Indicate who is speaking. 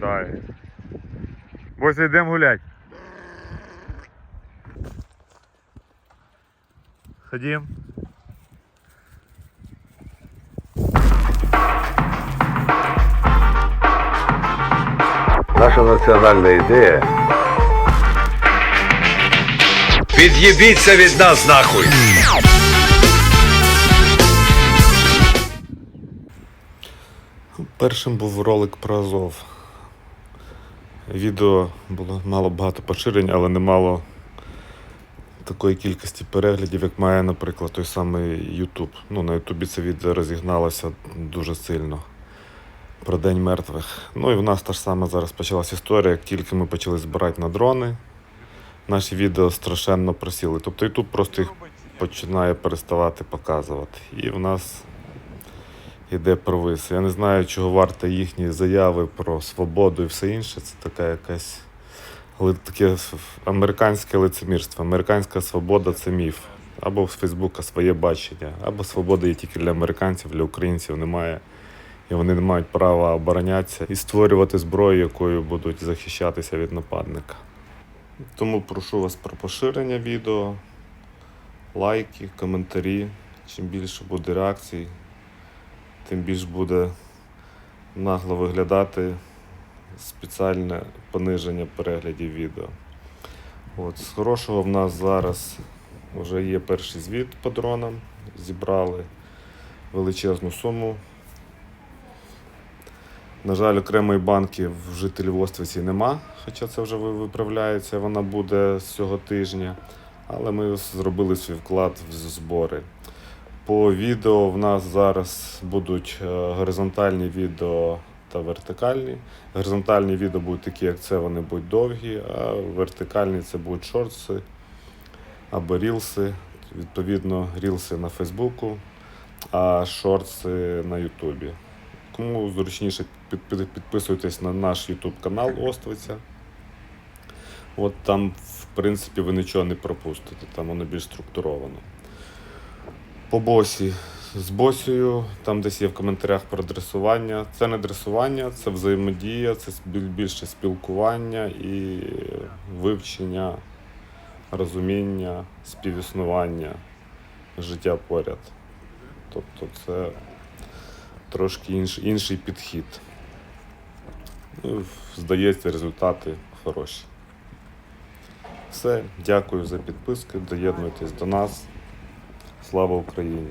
Speaker 1: виглядає. Ось йдемо гулять. Ходім.
Speaker 2: Наша національна ідея
Speaker 3: Від'їбіться від нас нахуй!
Speaker 4: Першим був ролик про Азов. Відео було мало багато поширень, але не мало такої кількості переглядів, як має, наприклад, той самий YouTube. Ну, на Ютубі це відео розігналося дуже сильно. Про День мертвих. Ну і в нас та ж сама зараз почалася історія, як тільки ми почали збирати на дрони, наші відео страшенно просіли. Тобто YouTube просто їх починає переставати показувати. І в нас іде провис. Я не знаю, чого варто їхні заяви про свободу і все інше. Це така якась таке американське лицемірство. Американська свобода це міф. Або в Фейсбука своє бачення, або свобода є тільки для американців, для українців немає. І вони не мають права оборонятися і створювати зброю, якою будуть захищатися від нападника. Тому прошу вас про поширення відео, лайки, коментарі. Чим більше буде реакцій, тим більш буде нагло виглядати спеціальне пониження переглядів відео. От, з хорошого в нас зараз вже є перший звіт по дронам. Зібрали величезну суму. На жаль, окремої банки в жителів Оствиці нема, хоча це вже виправляється, вона буде з цього тижня. Але ми зробили свій вклад в збори. По відео в нас зараз будуть е, горизонтальні відео та вертикальні. Горизонтальні відео будуть такі, як це, вони будуть довгі, а вертикальні це будуть шортси або рілси. Відповідно, рілси на Фейсбуку, а шортси на Ютубі. Кому зручніше під- під- підписуйтесь на наш Ютуб канал Оствиця. От там, в принципі, ви нічого не пропустите, там воно більш структуровано. По босі. З босію, там десь є в коментарях про дресування. Це не дресування, це взаємодія, це більше спілкування і вивчення, розуміння, співіснування, життя поряд. Тобто це трошки інш, інший підхід. Ну, здається, результати хороші. Все, дякую за підписки, доєднуйтесь до нас. Слава Україні!